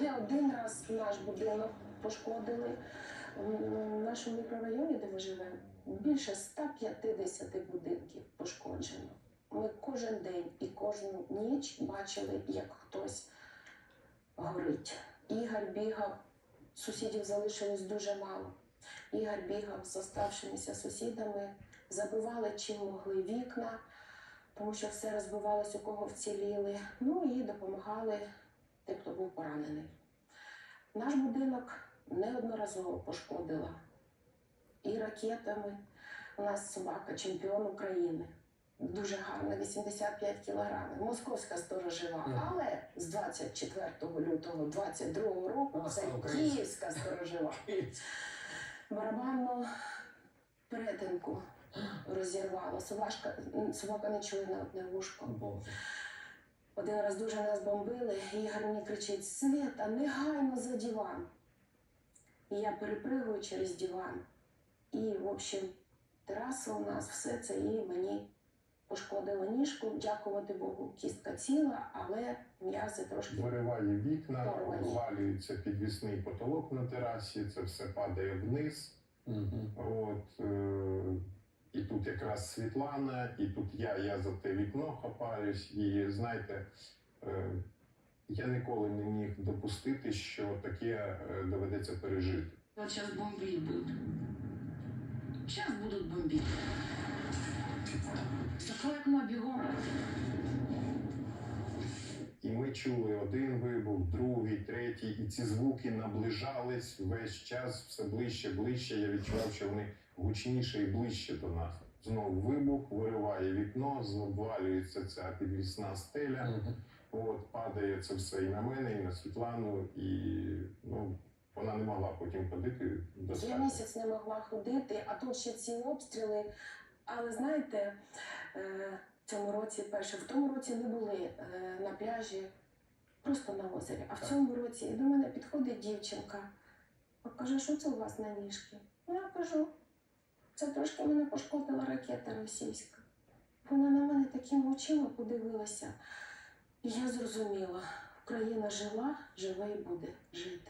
Не один раз наш будинок пошкодили. В нашому мікрорайоні, де ми живемо, більше 150 будинків пошкоджено. Ми кожен день і кожну ніч бачили, як хтось горить. Ігор бігав, сусідів залишилось дуже мало. Ігор бігав з оставшимися сусідами, забивали чим могли вікна, тому що все розбивалось, у кого вціліли. Ну і допомагали тим, хто був поранений. Наш будинок неодноразово пошкодила і ракетами. У нас собака чемпіон України. Дуже гарна, 85 кілограмів. Московська сторожова. Мгм. Але з 24 лютого 22 року це київська сторожова. Барабанну перетинку розірвала. Собачка, собака не чує на одне вушко. Один раз дуже нас бомбили, і Ігор мені кричить: Света, негайно за диван. І я перепригую через диван. І, в общем, тераса у нас, все це і мені пошкодило ніжку. Дякувати Богу, кістка ціла, але м'язи трошки. Вириває вікна, Порвані. обвалюється підвісний потолок на терасі, це все падає вниз. Мгм. От, якраз Світлана, і тут я, я за те вікно хапаюсь. І знаєте, е, я ніколи не міг допустити, що таке е, доведеться пережити. Вот сейчас бомбить будут. Сейчас будут бомбить. Закрой окно бегом. І ми чули один вибух, другий, третій, і ці звуки наближались весь час все ближче, ближче. Я відчував, що вони гучніше і ближче до нас. Знову вибух, вириває вікно, обвалюється ця підвісна стеля. Мгм. От падає це все і на мене, і на Світлану, і ну вона не могла потім ходити до Я місяць не могла ходити, а тут ще ці обстріли. Але знаєте, е, в цьому році перше, в тому році ми були е, на пляжі, просто на озері. А в цьому році до мене підходить дівчинка, каже, що це у вас на ніжки? Я кажу, це трошки мене пошкодила ракета російська. Вона на мене такими очима подивилася. І я зрозуміла, Україна жила, живе і буде жити.